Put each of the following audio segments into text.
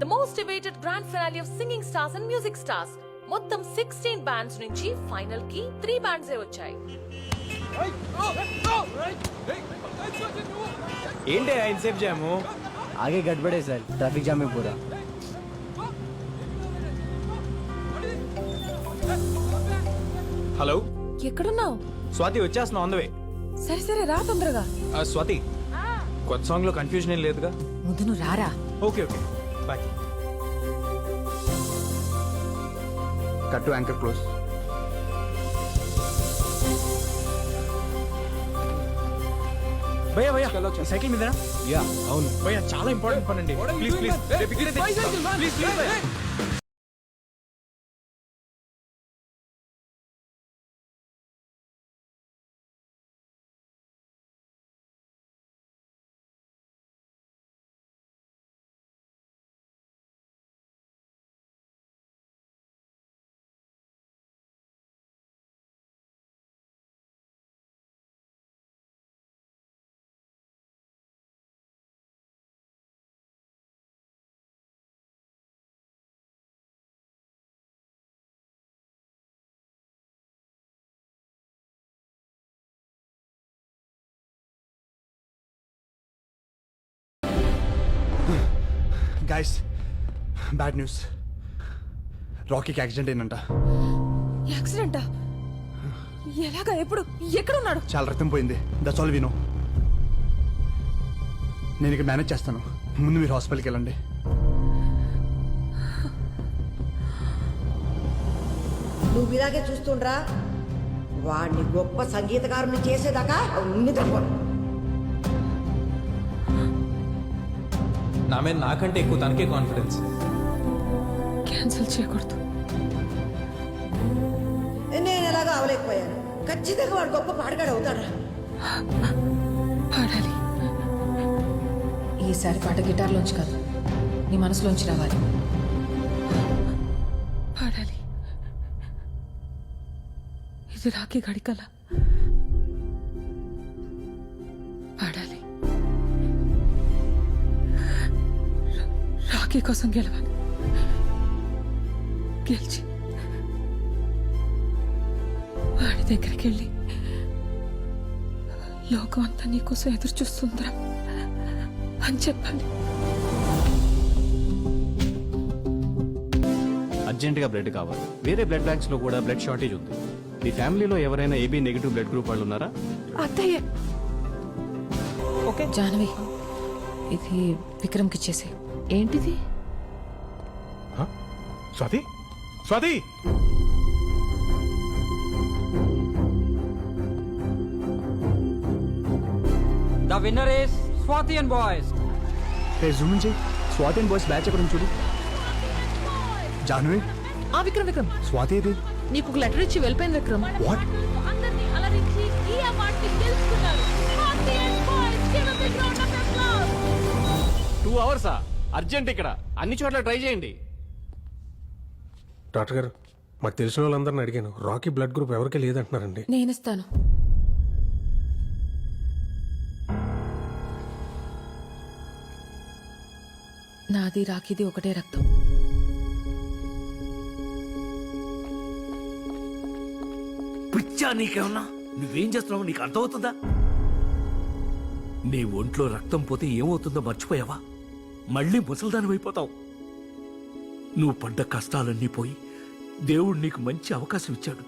the most debated grand finale of singing stars and music stars మొత్తం sixteen bands నుంచి final కి three bands వచ్చాయి ఏంటి ఇన్సేఫ్ జాము आगे गड़बड़ है सर ट्रैफिक जाम है पूरा హలో ఎక్కడున్నావు స్వాతి వచ్చేస్తున్నా ఆన్ ద వే సరే సరే రా తొందరగా స్వాతి కొత్త సాంగ్ లో కన్ఫ్యూజన్ ఏం లేదుగా ముందు నువ్వు రారా okay okay Bye cut to anchor close. భయ్యా భయ్యా సైకిల్ మీద या అవును. భయ్యా చాలా ఇంపార్టెంట్ పని అండి. Please please. Please please guys bad news రాకీకి accident అయిందంట. యాక్సిడెంటా ఎలాగా? ఎప్పుడు? ఎక్కడున్నాడు? చాలా రక్తం పోయింది. దట్స్ ఆల్ వినో నేను ఇక్కడ మేనేజ్ చేస్తాను. ముందు మీరు హాస్పిటల్కి వెళ్ళండి. నువ్వు ఇలాగే చూస్తుండ్రా? వాడిని గొప్ప సంగీతకారుని చేసేదాకా నిద్రపోను. నా మీద నాకంటే ఎక్కువ తనకే కాన్ఫిడెన్స్ క్యాన్సిల్ చేయకూడదు. నేను ఎలాగో అవలేకపోయాను. ఖచ్చితంగా వాడు గొప్ప పాడగాడు అవుతాడా పాడాలి. ఈసారి పాట గిటార్లోంచి కాదు నీ మనసులోంచి రావాలి. పాడాలి. ఇది రాకి గడికల. రాఖీ కోసం గెలవాలి గెలిచి వాడి దగ్గరికి వెళ్ళి లోకం అంతా నీకోసం ఎదురు చూస్తుందిరా అని చెప్పాలి అర్జెంటుగా బ్లడ్ కావాలి. వేరే బ్లడ్ బ్యాంక్స్లో కూడా బ్లడ్ షార్టేజ్ ఉంది. మీ ఫ్యామిలీలో ఎవరైనా ఏబీ నెగిటివ్ బ్లడ్ గ్రూప్ వాళ్ళు ఉన్నారా? అత్తయ్య! ఓకే. జానవి ఇది విక్రమ్కి ఇచ్చేసే ఏంటిది? Swati? Swati? The winner is Swati and boys. రే జూమ్ నుంచి స్వాతి అండ్ బాయ్స్ బ్యాచ్ ఎక్కడ ఉంది చూడు. జాహ్నవి ఆ విక్రమ్ విక్రమ్. స్వాతి ఇది నీకు ఒక లెటర్ ఇచ్చి వెళ్ళిపోయింది విక్రమ్. వాట్. టూ అవర్సా అర్జెంట్ ఇక్కడ. అన్ని చోట్ల ట్రై చేయండి. డాక్టర్ గారు మాకు తెలిసిన వాళ్ళందరిని అడిగాను. రాకీ బ్లడ్ గ్రూప్ ఎవరికి లేదంటున్నారండి. నేను ఇస్తాను. నాది రాకిది ఒకటే రక్తం. పిచ్చా నీకేమన్నా? నువ్వేం చేస్తున్నావు నీకు అర్థమవుతుందా? నీ ఒంట్లో రక్తం పోతే ఏమవుతుందో మర్చిపోయావా? మళ్ళీ ముసల్దాని అయిపోతావు నువ్వు పడ్డ కష్టాలన్నీ పోయి దేవుడు నీకు మంచి అవకాశం ఇచ్చాడు.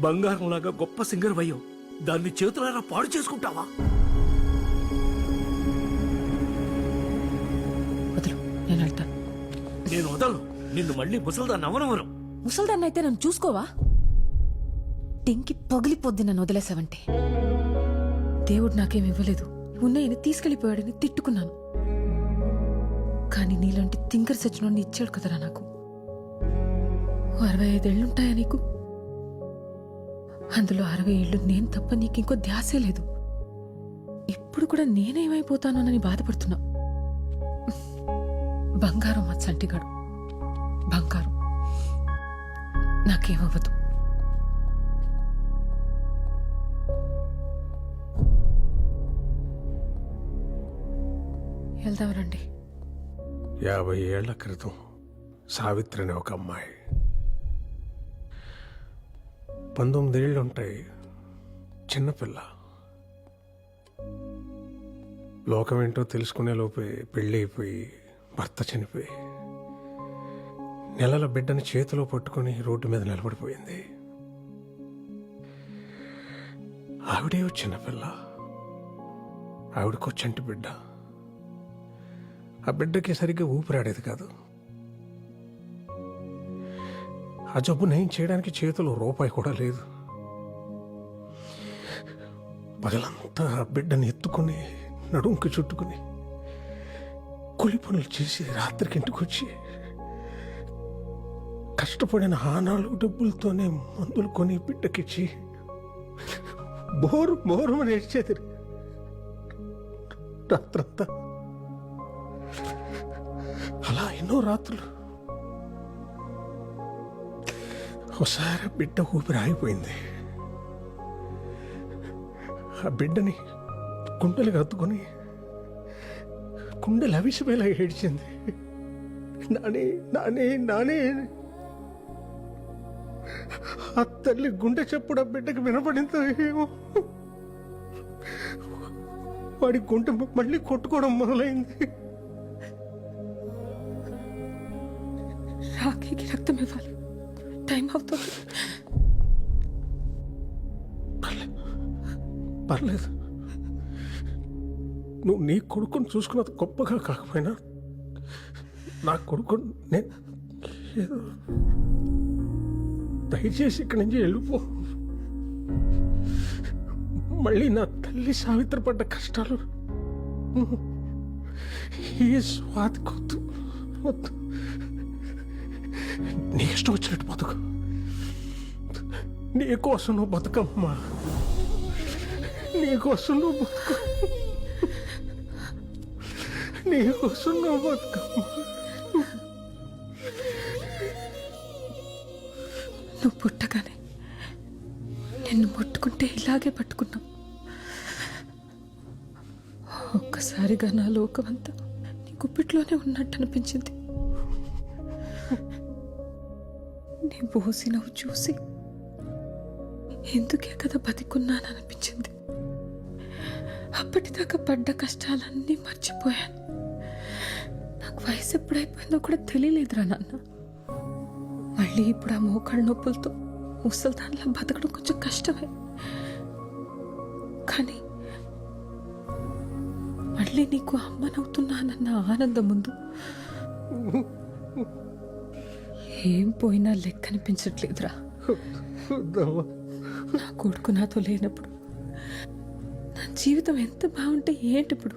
బంగారంలాగా గొప్ప సింగర్ అయ్యావు దాన్ని చేతులారా పాడు చేసుకుంటావా? వదులు నేను వెళ్తాను నేను వదలను. నిన్ను మళ్ళీ ముసల్దాన్ని అవనవరం ముసల్దాన్ని అయితే నన్ను చూసుకోవా? టింకి పగిలిపోద్ది నన్ను వదిలేసావంటే. దేవుడు నాకేం ఇవ్వలేదు. ఉన్నాయని తీసుకెళ్ళిపోయాడని తిట్టుకున్నాను. కానీ నీలాంటి తింకర్ సచ్చినోడిని ఇచ్చాడు కదరా నాకు. ఓ అరవై ఐదేళ్ళుంటాయా నీకు? అందులో అరవై ఏళ్ళు నేను తప్ప నీకు ఇంకో ధ్యాసే లేదు. ఇప్పుడు కూడా నేనేమైపోతానోనని బాధపడుతున్నా. బంగారం మా చంటిగాడు. బంగారం. నాకేమవ్వదు. వెళ్దాం రండి. యాభై ఏళ్ళ క్రితం సావిత్రి అనే ఒక అమ్మాయి. పంతొమ్మిదేళ్ళు ఉంటాయి చిన్నపిల్ల. లోకం ఏంటో తెలుసుకునే లోపే పెళ్ళి అయిపోయి భర్త చనిపోయి నెలల బిడ్డని చేతిలో పట్టుకొని రోడ్డు మీద నిలబడిపోయింది. ఆవిడే చిన్నపిల్ల. ఆవిడకో చంటి బిడ్డ. ఆ బిడ్డకి సరిగ్గా ఊపిరాడేది కాదు. ఆ జబ్బు నయం చేయడానికి చేతిలో రూపాయి కూడా లేదు. పగలంతా ఆ బిడ్డని ఎత్తుకొని నడుంకి చుట్టుకుని కూలి పనులు చేసి రాత్రికి ఇంటికొచ్చి కష్టపడిన ఆనాలు డబ్బులతోనే మందులు కొని బిడ్డకిచ్చి బోరు బోరు అని ఏడ్చేది రాత్రంతా ఎన్నో రాత్రులు. ఒకసారి బిడ్డ ఊపిరి ఆగిపోయింది. ఆ బిడ్డని కుండలు కత్తుకొని కుండలు అవిసిపోయేలా ఏడ్చింది. నాని నాని నాని. ఆ తల్లి గుండె చెప్పుడు ఆ బిడ్డకి వినపడిందో ఏమో. వాడి గుండె మళ్ళీ కొట్టుకోవడం మొదలైంది. రాఖీకి రక్తం ఇవ్వాలి. టైం అవుతుంది. పర్లేదు. నువ్వు నీ కొడుకుని చూసుకున్నది గొప్పగా కాకపోయినా నా కొడుకు నేను దయచేసి ఇక్కడి నుంచి వెళ్ళిపో. మళ్ళీ నా తల్లి సావిత్రి పడ్డ కష్టాలు. ఈ స్వాతి కొద్దు వద్దు. నీ ఇష్టం వచ్చినట్టు బతుకు. నీ కోసం నువ్వు బతుకమ్మా. నీకోసం నువ్వు బతుకు. నీకోసం నువ్వు బతుకమ్మ. నువ్వు పుట్టగానే నిన్ను ముట్టుకుంటే ఇలాగే పట్టుకున్నావు ఒక్కసారిగా నా లోకమంతా నీ గుప్పిట్లోనే ఉన్నట్టు అనిపించింది. నీ బోసి నవ్వు చూసి ఎందుకే కదా బతికున్నాననిపించింది. అప్పటిదాకా పడ్డ కష్టాలన్నీ మర్చిపోయాను. నాకు వయసు ఎప్పుడైపోయిందో కూడా తెలియలేదురా నాన్న. మళ్ళీ ఇప్పుడు ఆ మోకాళ్ళ నొప్పులతో ముసల్దాన్లా బతకడం కొంచెం కష్టమే. కానీ మళ్ళీ నీకు అమ్మనవుతున్నానన్న ఆనందం ముందు. ఏం పోయినా లెక్కనిపించట్లేదురా. నా కొడుకు నాతో లేనప్పుడు నా జీవితం ఎంత బాగుంటే ఏంటి ఇప్పుడు?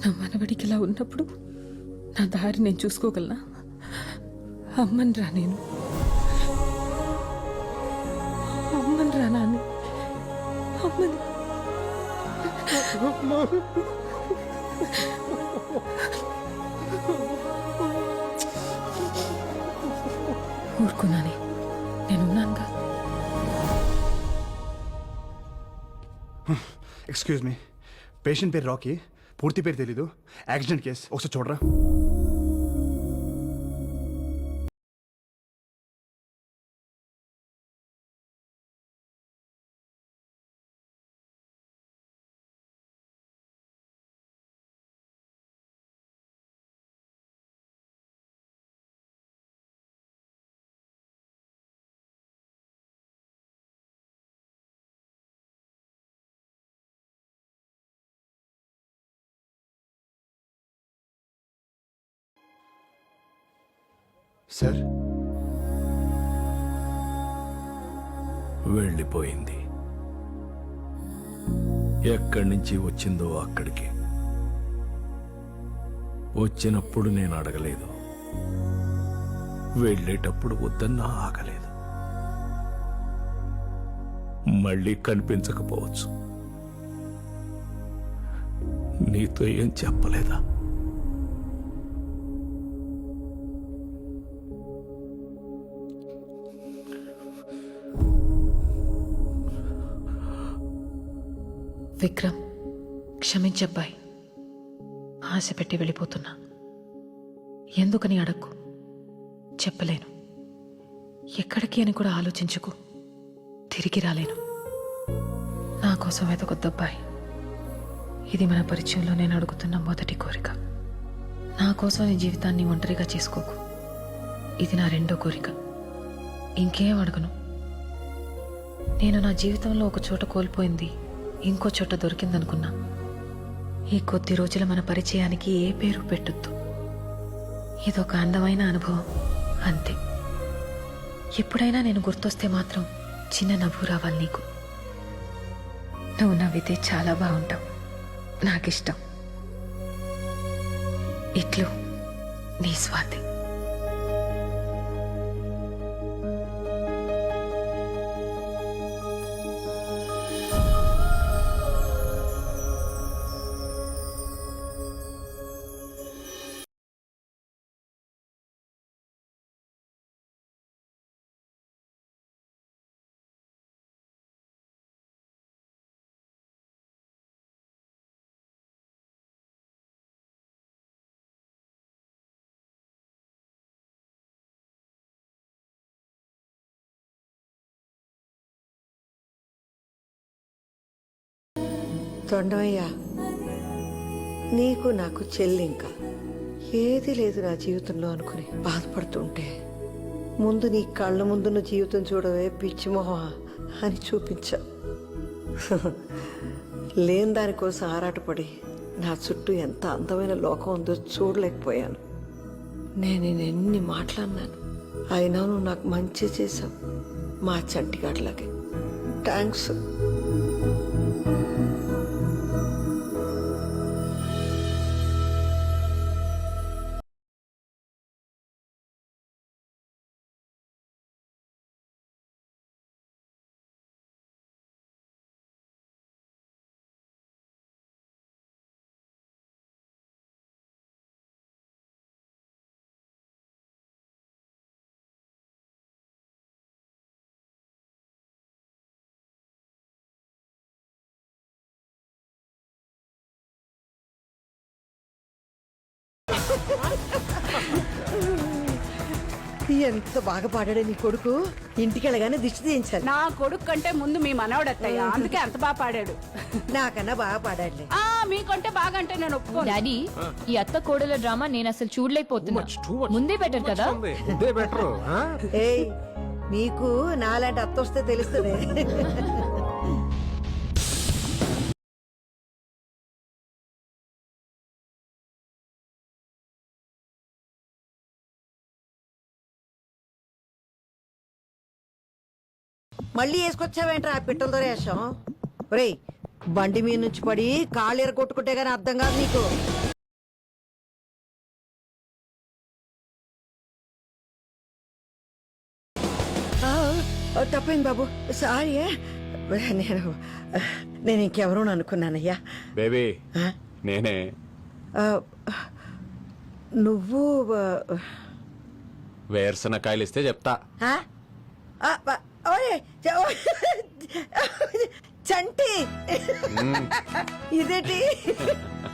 నా మనవడికి ఇలా ఉన్నప్పుడు నా దారి నేను చూసుకోగలనా? అమ్మని రా నేను. అమ్మని రా నాని. అమ్మని. ఊరుకున్నానే నేనున్నానుగా. Excuse me. పేషెంట్ పేరు రాకీ. పూర్తి పేరు తెలీదు. Accident case. ఒకసారి చూడరా. సార్. వెళ్ళిపోయింది. ఎక్కడి నుంచి వచ్చిందో అక్కడికి. వచ్చినప్పుడు నేను అడగలేదు. వెళ్ళేటప్పుడు వద్దన్నా ఆగలేదు. మళ్ళీ కనిపించకపోవచ్చు. నీతో ఏం చెప్పలేదా? విక్రమ్ క్షమించబ్బాయి. ఆశ పెట్టి వెళ్ళిపోతున్నా. ఎందుకని అడక్కు? చెప్పలేను. ఎక్కడికి అని కూడా ఆలోచించుకు. తిరిగి రాలేను. నా కోసం వెతకొద్దబ్బాయి. ఇది మన పరిచయంలో నేను అడుగుతున్న మొదటి కోరిక. నా కోసం నీ జీవితాన్ని ఒంటరిగా చేసుకోకు. ఇది నా రెండో కోరిక. ఇంకేం అడగను? నేను నా జీవితంలో ఒక చోట కోల్పోయింది. ఇంకో చోట దొరికిందనుకున్నా. ఈ కొద్ది రోజుల మన పరిచయానికి ఏ పేరు పెట్టొద్దు. ఇదొక అందమైన అనుభవం అంతే. ఎప్పుడైనా నేను గుర్తొస్తే మాత్రం చిన్న నవ్వు రావాలి నీకు. నువ్వు నవ్వితే చాలా బాగుంటావు. నాకిష్టం. ఇట్లు నీ స్వాతి. తొండమయ్యా నీకు నాకు చెల్లి ఇంకా ఏది లేదు నా జీవితంలో అనుకుని బాధపడుతుంటే. ముందు నీ కళ్ళ ముందున్న జీవితం చూడవే పిచ్చి మొహం అని చూపించా. లేని దానికోసం ఆరాటపడి నా చుట్టూ ఎంత అందమైన లోకం ఉందో చూడలేకపోయాను. నేను ఎన్ని మాట్లాడినాను అయినా నువ్వు నాకు మంచి చేశావు. మా చంటిగాడిలాగే. థ్యాంక్స్ ఎంత బాగా పాడాడే నీ కొడుకు? ఇంటికి వెళ్ళగానే దిష్టి తీయించాలి. నా కొడుకు కంటే ముందు మీ మనవడు అత్తయ్య. అందుకే అంత బాగా పాడాడు. నాకన్నా బాగా పాడాడులే. ఆ మీకంటే బాగా అంటే నేను ఒప్పుకోను. డాడీ ఈ అత్త కోడల డ్రామా నేను అసలు చూడలేకపోతున్నా. ముందే బెటర్ కదా? బెటర్ ఏయ్ నీకు నాలాంటి అత్త వస్తే తెలుస్తుంది. మళ్ళీ వేసుకొచ్చావేంట్రా ఆ పిట్టలతో వేషం ఒరేయ్ బండి మీద నుంచి పడి కాళ్ళు ఎరగొట్టుకుంటే గానీ అర్థం కాదు నీకు. ఆ, ఆ, తప్పైంది బాబు? సారీ ఏ. నేను నేను ఇంకెవరూ అనుకున్నానయ్యా. బేబీ? నేనే. నువ్వు వేరుశనకాయలు ఇస్తే చెప్తా. చంటి. ఇదేంటి?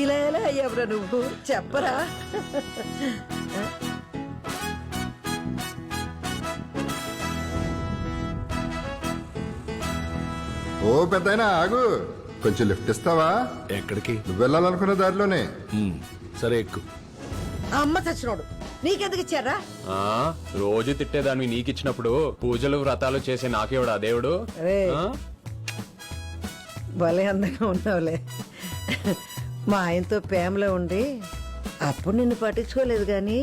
ఇలా ఎలా అయ్యావురా నువ్వు. చెప్పరా? ఓ పెద్దయినా ఆగు. కొంచెం లిఫ్ట్ ఇస్తావా? ఎక్కడికి? నువ్వు వెళ్ళాలనుకున్న దారిలోనే. సరే ఎక్కు. అమ్మ చచ్చినోడు. నీకెందుకు ఇచ్చారా? ఆ రోజు తిట్టేదాన్ని నీకిచ్చినప్పుడు పూజలు వ్రతాలు చేసే నాకేవాడు ఆ దేవుడు? అరే. ఆ? భలే అందంగా ఉన్నావులే. మా ఆయనతో ప్రేమలో ఉండి అప్పుడు నిన్ను పట్టించుకోలేదు కానీ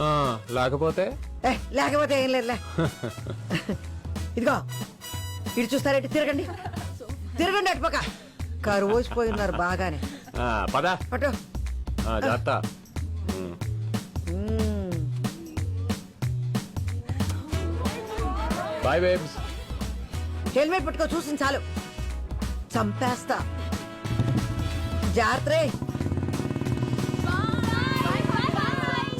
ఆ, లేకపోతే? ఏ, లేకపోతే ఏం లేదులే. ఇదిగో ఇటు చూస్తారేంటి తిరగండి. తిరగండి అటు పక్క. కరువు వచ్చిపోయి ఉన్నారు బాగానే. ఆ, పద. పట్టు. ఆ, జాగ్రత్త. ఉమ్. మ్మ్. బాయ్ బేబ్స్ హెల్మెట్ పట్టుకో చూసింది చాలు. చంపేస్తా. జాగ్రత్త.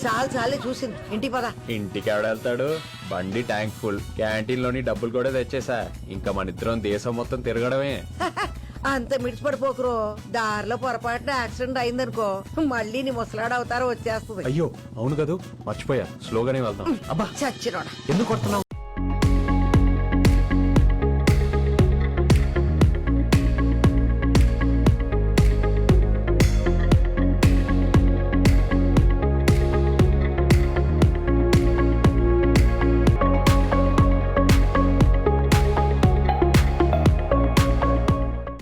చాలు చాలే చూసింది. ఇంటికి పద. ఇంటికి వెళ్తాడు? బండి ట్యాంక్ ఫుల్. క్యాంటీన్లోని డబ్బులు కూడా తెచ్చేసా. ఇంకా మన ఇద్దరం దేశం మొత్తం తిరగడమే. అంత మిడిచిపడిపోకురో. దారిలో పొరపాటున యాక్సిడెంట్ అయిందనుకో. మళ్ళీ నీ ముసలాడు అవతారం వచ్చేస్తుంది. అయ్యో అవును కదూ. మర్చిపోయా. స్లోగానే వెళ్దాం. చచ్చిరోడా. ఎందుకు కొడుతున్నావు?